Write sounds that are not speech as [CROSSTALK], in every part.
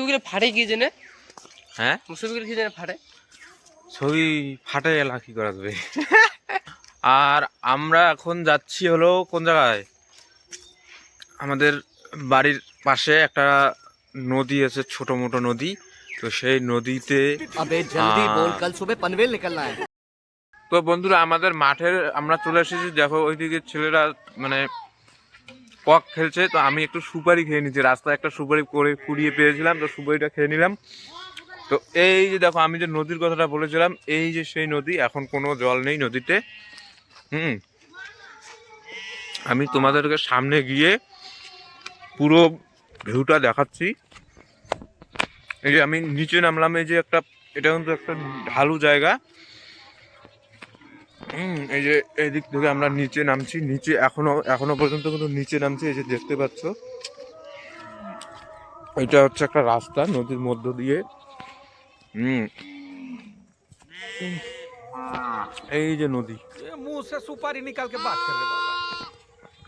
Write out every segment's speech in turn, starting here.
ছবিগুলো ফাটে কি জেনে? হ্যাঁ? ছবিগুলো কি জেনে ফাটে? ছবি ফাটে এলা কি করা যাবে? [LAUGHS] আর আমরা এখন যাচ্ছি হলো কোন জায়গায়? আমাদের বাড়ির পাশে একটা নদী আছে ছোট মোটো নদী। তো সেই নদীতে তো বন্ধুরা আমাদের মাঠের আমরা চলে এসেছি। দেখো ওইদিকে ছেলেরা মানে কক খেলছে, তো আমি একটু সুপারি খেয়ে নিচ্ছি। রাস্তায় একটা সুপারি করে কুড়িয়ে পেয়েছিলাম, তো সুপারিটা খেয়ে নিলাম। তো এই যে দেখো, আমি যে নদীর কথাটা বলেছিলাম, এই যে সেই নদী, এখন কোনো জল নেই নদীতে। হুম। আমি তোমাদেরকে সামনে গিয়ে পুরো ভিউটা দেখাচ্ছি। এই যে আমি নিচে নামলাম, এই যে একটা, এটা কিন্তু একটা ঢালু জায়গা। এই যে এইদিক থেকে আমরা নিচে নামছি নিচে এখনও এখনও পর্যন্ত কিন্তু নিচে নামছি এই যে দেখতে পাচ্ছ। এটা হচ্ছে একটা রাস্তা নদীর মধ্য দিয়ে। হম। এই যে নদী। মুসে সুপারি নিকালকে বাদ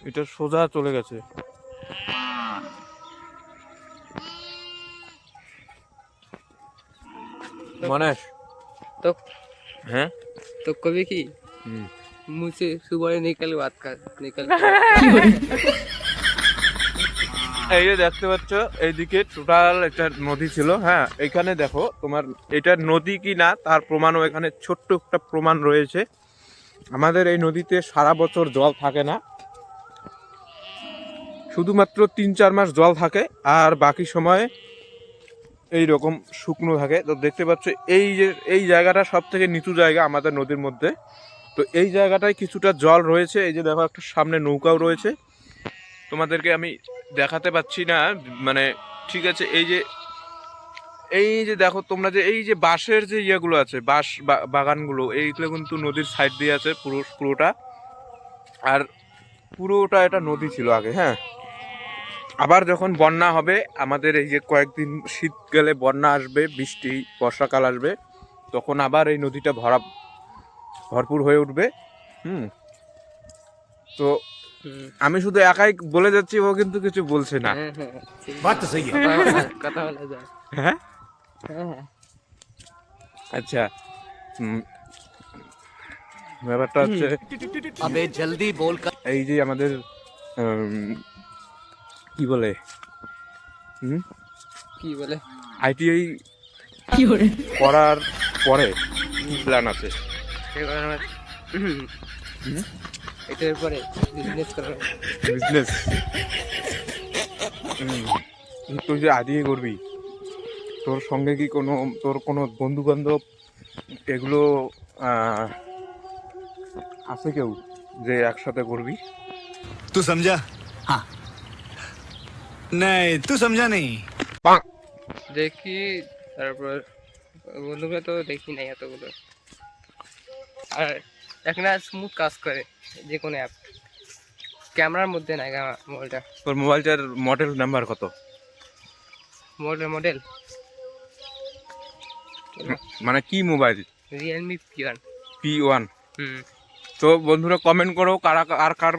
এটা সোজা চলে গেছে। মানে তো হ্যাঁ? তো কবি কি? হুম मुंह से सुबह निकल बात कर निकल [LAUGHS] এই যে দেখতে পাচ্ছ এইদিকে টোটাল একটা নদী ছিল হ্যাঁ এখানে দেখো তোমার এটা নদী কি না তার প্রমাণও এখানে ছোট্ট একটা প্রমাণ রয়েছে আমাদের এই নদীতে সারা বছর জল থাকে না শুধুমাত্র তিন চার মাস জল থাকে আর বাকি সময়ে এই রকম শুকনো থাকে তো দেখতে পাচ্ছ এই যে এই জায়গাটা সব থেকে নিচু জায়গা আমাদের নদীর মধ্যে তো এই জায়গাটায় কিছুটা জল রয়েছে, এই যে দেখো একটা সামনে নৌকাও রয়েছে। তোমাদেরকে আমি দেখাতে পাচ্ছি না মানে ঠিক আছে, এই যে এই যে দেখো তোমরা যে, এই যে বাঁশের যে ইয়েগুলো আছে, বাঁশ বাগানগুলো, এইগুলো কিন্তু নদীর সাইড দিয়ে আছে পুরো, পুরোটা। আর পুরোটা এটা নদী ছিল আগে হ্যাঁ। আবার যখন বন্যা হবে, আমাদের এই যে কয়েকদিন শীত গেলে বন্যা আসবে, বৃষ্টি, বর্ষাকাল আসবে, তখন আবার এই নদীটা ভরা ভরপুর হয়ে উঠবে। হুম। তো আমি শুধু একাই বলে যাচ্ছি ও কিন্তু কিছু বলছে না। হ্যাঁ, হ্যাঁ? আচ্ছা। ব্যাপারটা হচ্ছে জলদি বল এই যে আমাদের কি বলে? হুম? কি বলে? আইটিআই করার পরে প্ল্যান আছে? বিজনেস বিজনেস তুই যে আদিয়ে করবি তোর সঙ্গে কি কোনো তোর কোনো বন্ধু বান্ধব এগুলো আছে কেউ যে একসাথে করবি? তুই সমঝা হ্যাঁ নাই তুই সমঝা নেই দেখি তারপর বন্ধুকে তো দেখি নাই এতগুলো। আর এখন স্মুথ কাজ করে যে কোনো অ্যাপ ক্যামেরার মধ্যে নাই মোবাইলটা। তোর মোবাইলটার মডেল নাম্বার কত? মডেল মডেল মানে কি mobile? Realme P one P one তো বন্ধুরা কমেন্ট করো কারা আর কার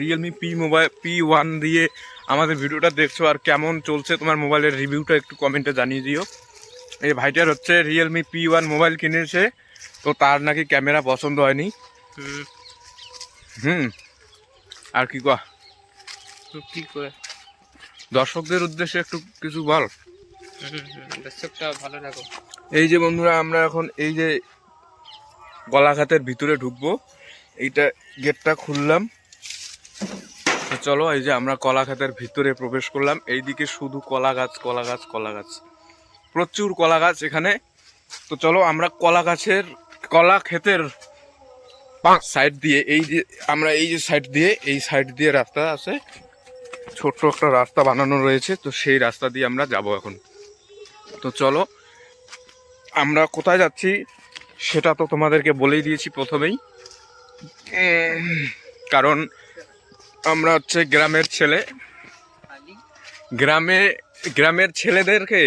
Realme P mobile P one দিয়ে আমাদের ভিডিওটা দেখছ আর কেমন চলছে তোমার মোবাইলের রিভিউটা একটু কমেন্টে জানিয়ে দিও। এই ভাইটার হচ্ছে রিয়েলমি পি ওয়ান মোবাইল কিনেছে। তো তার নাকি ক্যামেরা পছন্দ হয়নি। হুম। আর কি কয়া? তো কি করে? দর্শকদের উদ্দেশ্যে একটু কিছু বল। দর্শকটা ভালো রাখো এই যে বন্ধুরা আমরা এখন এই যে গলাঘাতের ভিতরে ঢুকবো এইটা গেটটা খুললাম। তো চলো এই যে আমরা কলাঘাতের ভিতরে প্রবেশ করলাম। এইদিকে শুধু কলা গাছ কলা গাছ কলা গাছ প্রচুর কলা গাছ এখানে। তো চলো আমরা কলা গাছের কলা ক্ষেতের সাইড দিয়ে এই যে আমরা এই যে সাইড দিয়ে এই সাইড দিয়ে রাস্তা আছে। ছোট্ট একটা রাস্তা বানানো রয়েছে তো সেই রাস্তা দিয়ে আমরা যাব এখন। তো চলো আমরা কোথায় যাচ্ছি সেটা তো তোমাদেরকে বলেই দিয়েছি প্রথমেই। কারণ আমরা হচ্ছে গ্রামের ছেলে। গ্রামে গ্রামের ছেলেদেরকে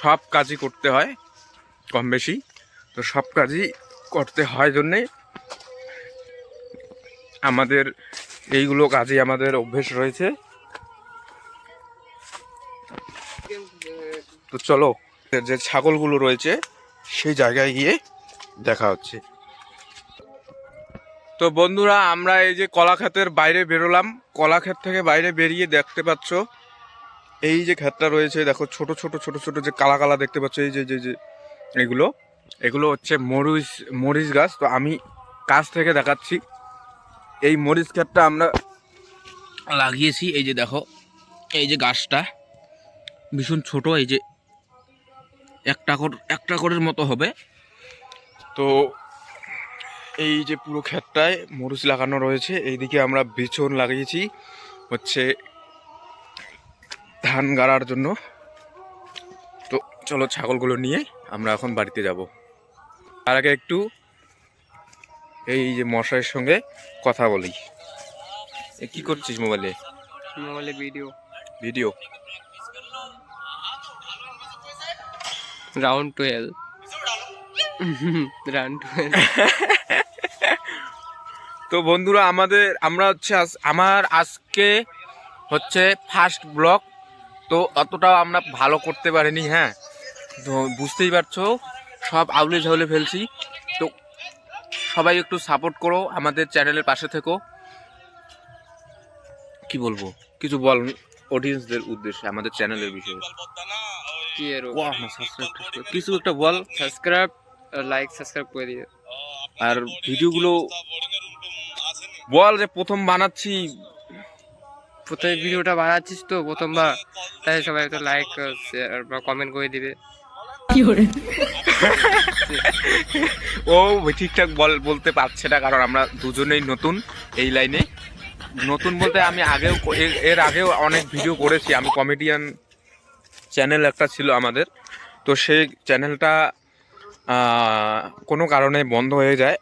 সব কাজই করতে হয়। কম বেশি তো সব কাজই করতে হয় জন্যে। আমাদের এইগুলো কাজে আমাদের অভ্যেস রয়েছে। তো চলো, যে ছাগলগুলো রয়েছে, সেই জায়গায় গিয়ে দেখা হচ্ছে। তো বন্ধুরা, আমরা এই যে কলাক্ষেতের বাইরে বেরোলাম। কলাক্ষেত থেকে বাইরে বেরিয়ে দেখতে পাচ্ছ, এই যে ক্ষেতটা রয়েছে, দেখো ছোট ছোট ছোট ছোট যে কালা কালা দেখতে পাচ্ছ, এই যে যে যে এগুলো। এগুলো হচ্ছে মরিচ মরিচ গাছ। তো আমি কাছ থেকে দেখাচ্ছি। এই মরিচ ক্ষেতটা আমরা লাগিয়েছি। এই যে দেখো, এই যে গাছটা ভীষণ ছোট। এই যে একটা কর, একটা করের মতো হবে। তো এই যে পুরো ক্ষেতটায় মরিচ লাগানো রয়েছে। এইদিকে আমরা বিচন লাগিয়েছি। হচ্ছে ধান গাড়ার জন্য। তো চলো ছাগলগুলো নিয়ে আমরা এখন বাড়িতে যাব। তার আগে একটু এই যে মশাইয়ের সঙ্গে কথা বলি। কি করছিস মোবাইলে? মোবাইলে video. Video? Round twelve. Round twelve. তো বন্ধুরা আমাদের আমরা হচ্ছে আজ- আমার আজকে হচ্ছে ফার্স্ট ব্লগ তো অতটাও আমরা ভালো করতে পারিনি হ্যাঁ? বুঝতেই পারছ সব আউলে ঝাউলে ফেলছি। তো সবাই একটু সাপোর্ট করো আমাদের চ্যানেলের পাশে থেকো। কি বলব? কিছু বল অডিয়েন্সদের উদ্দেশ্যে আমাদের চ্যানেলের বিষয়ে। কি এর কিছু একটা বল। সাবস্ক্রাইব লাইক সাবস্ক্রাইব করে দিও। আর ভিডিওগুলো বল যে প্রথম বানাচ্ছি। প্রথমে ভিডিওটা বানাচ্ছিস তো প্রথমবার তাই সবাই একটা লাইক শেয়ার বা কমেন্ট করে দিবে। ও ঠিকঠাক বল, বলতে পারছে না, কারণ আমরা দুজনেই নতুন এই লাইনে। নতুন বলতে আমি আগেও এর- আগেও অনেক ভিডিও করেছি, আমি কমেডিয়ান চ্যানেল একটা ছিল আমাদের। তো সেই চ্যানেলটা কোনো কারণে বন্ধ হয়ে যায়।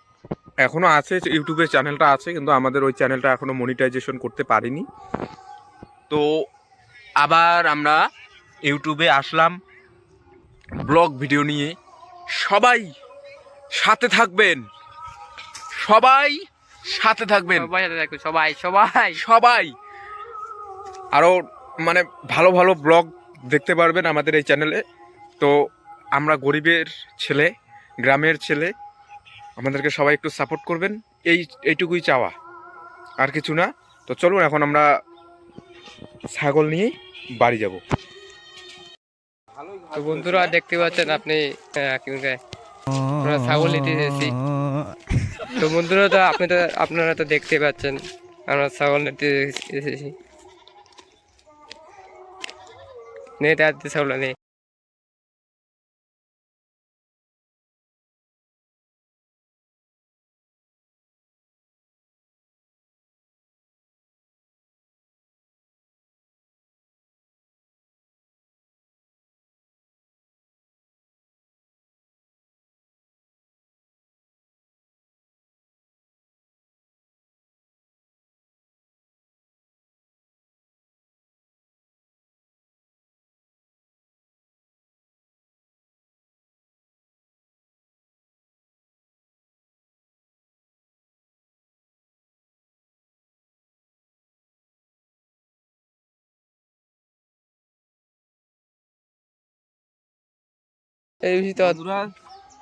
এখনও আছে, ইউটিউবে চ্যানেলটা আছে, কিন্তু আমাদের ওই চ্যানেলটা এখনও মনিটাইজেশন করতে পারিনি। তো আবার আমরা ইউটিউবে আসলাম। ব্লগ ভিডিও নিয়ে সবাই সাথে থাকবেন। সবাই সাথে থাকবেন। সবাই সাথে থাকবে সবাই সবাই। সবাই। আরও মানে ভালো ভালো ব্লগ দেখতে পারবেন আমাদের এই চ্যানেলে। তো আমরা গরিবের ছেলে গ্রামের ছেলে আমাদেরকে সবাই একটু সাপোর্ট করবেন। এই এইটুকুই চাওয়া। আর কিছু না। তো চলুন এখন আমরা ছাগল নিয়ে বাড়ি যাব। তো বন্ধুরা দেখতে পাচ্ছেন আপনি ছাগল নিতে এসেছি। তো বন্ধুরা তো আপনি তো আপনারা তো দেখতে পাচ্ছেন আমরা ছাগল নিতে এসেছি। নেই তার ছাগল নেই। এই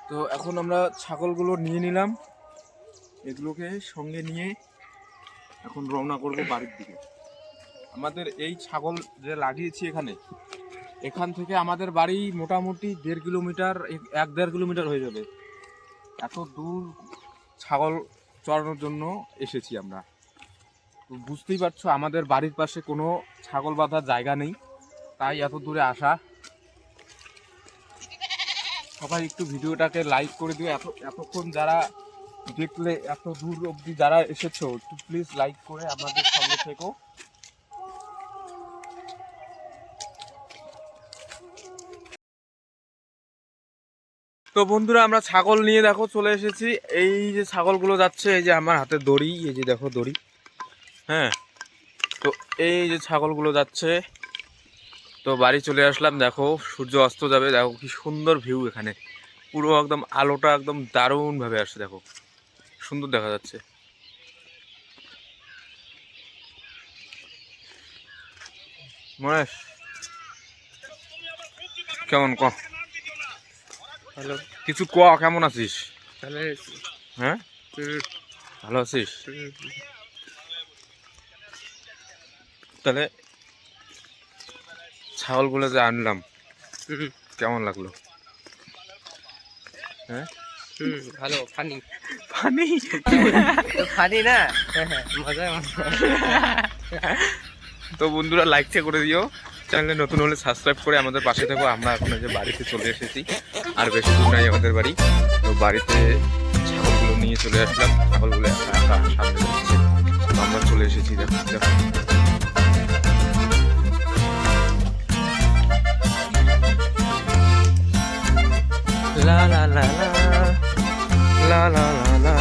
তো এখন আমরা ছাগলগুলো নিয়ে নিলাম। এগুলোকে সঙ্গে নিয়ে এখন রওনা করব বাড়ির দিকে। আমাদের এই ছাগল যে লাগিয়েছি এখানে, এখান থেকে আমাদের বাড়ি মোটামুটি দেড় কিলোমিটার এক দেড় কিলোমিটার হয়ে যাবে। এত দূর ছাগল চড়ানোর জন্য এসেছি আমরা। তো বুঝতেই পারছ, আমাদের বাড়ির পাশে কোনো ছাগল বাঁধার জায়গা নেই। তাই এত দূরে আসা সবাই একটু ভিডিওটাকে লাইক করে দিও। এত এতক্ষণ যারা দেখলে, এত দূর অবধি যারা এসেছ, একটু প্লিজ লাইক করে আমাদের সঙ্গে থেকো। তো বন্ধুরা, আমরা ছাগল নিয়ে দেখো চলে এসেছি। এই যে ছাগলগুলো যাচ্ছে, এই যে আমার হাতে দড়ি, এই যে দেখো দড়ি। হ্যাঁ তো এই যে ছাগলগুলো যাচ্ছে। তো বাড়ি চলে আসলাম দেখো সূর্য অস্ত যাবে দেখো কি সুন্দর ভিউ এখানে। পুরো একদম আলোটা একদম দারুণ ভাবে আসছে দেখো। সুন্দর দেখা যাচ্ছে। মহেশ কেমন ক? ভালো। কিছু ক কেমন আছিস? হ্যাঁ? ভালো আছিস? তাহলে ছাগলগুলো যে আনলাম কেমন লাগল? হ্যাঁ? ভালো ফানি তো ফানি না? হ্যাঁ, হ্যাঁ, মজা তো বন্ধুরা লাইকটা করে দিও। চ্যানেলে নতুন হলে সাবস্ক্রাইব করে আমাদের পাশে থাকো। আমরা এখন যে বাড়িতে চলে এসেছি। আর বেশি দূর নাই আমাদের বাড়ি। তো বাড়িতে ছাগলগুলো নিয়ে চলে আসলাম। ছাগলগুলো সামনে আমরা চলে এসেছি। দেখো দেখো। লা লা লা লা লা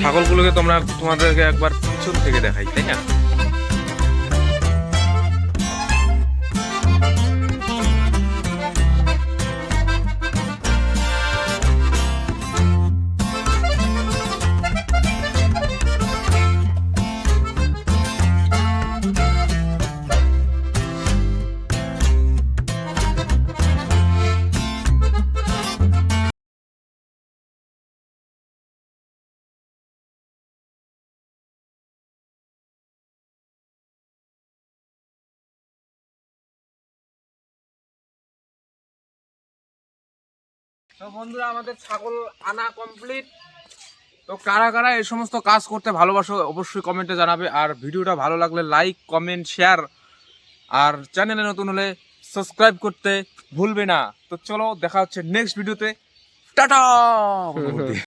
ছাগলগুলোকে তোমরা তোমাদেরকে একবার পিছন থেকে দেখাই তাই না? তো বন্ধুরা, আমাদের ছাগল আনা কমপ্লিট তো কারা কারা এই সমস্ত কাজ করতে ভালোবাসো, অবশ্যই কমেন্টে জানাবে। আর ভিডিওটা ভালো লাগলে লাইক কমেন্ট শেয়ার আর চ্যানেলে নতুন হলে সাবস্ক্রাইব করতে ভুলবে না। তো চলো, দেখা হচ্ছে নেক্সট ভিডিওতে টাটা! [LAUGHS]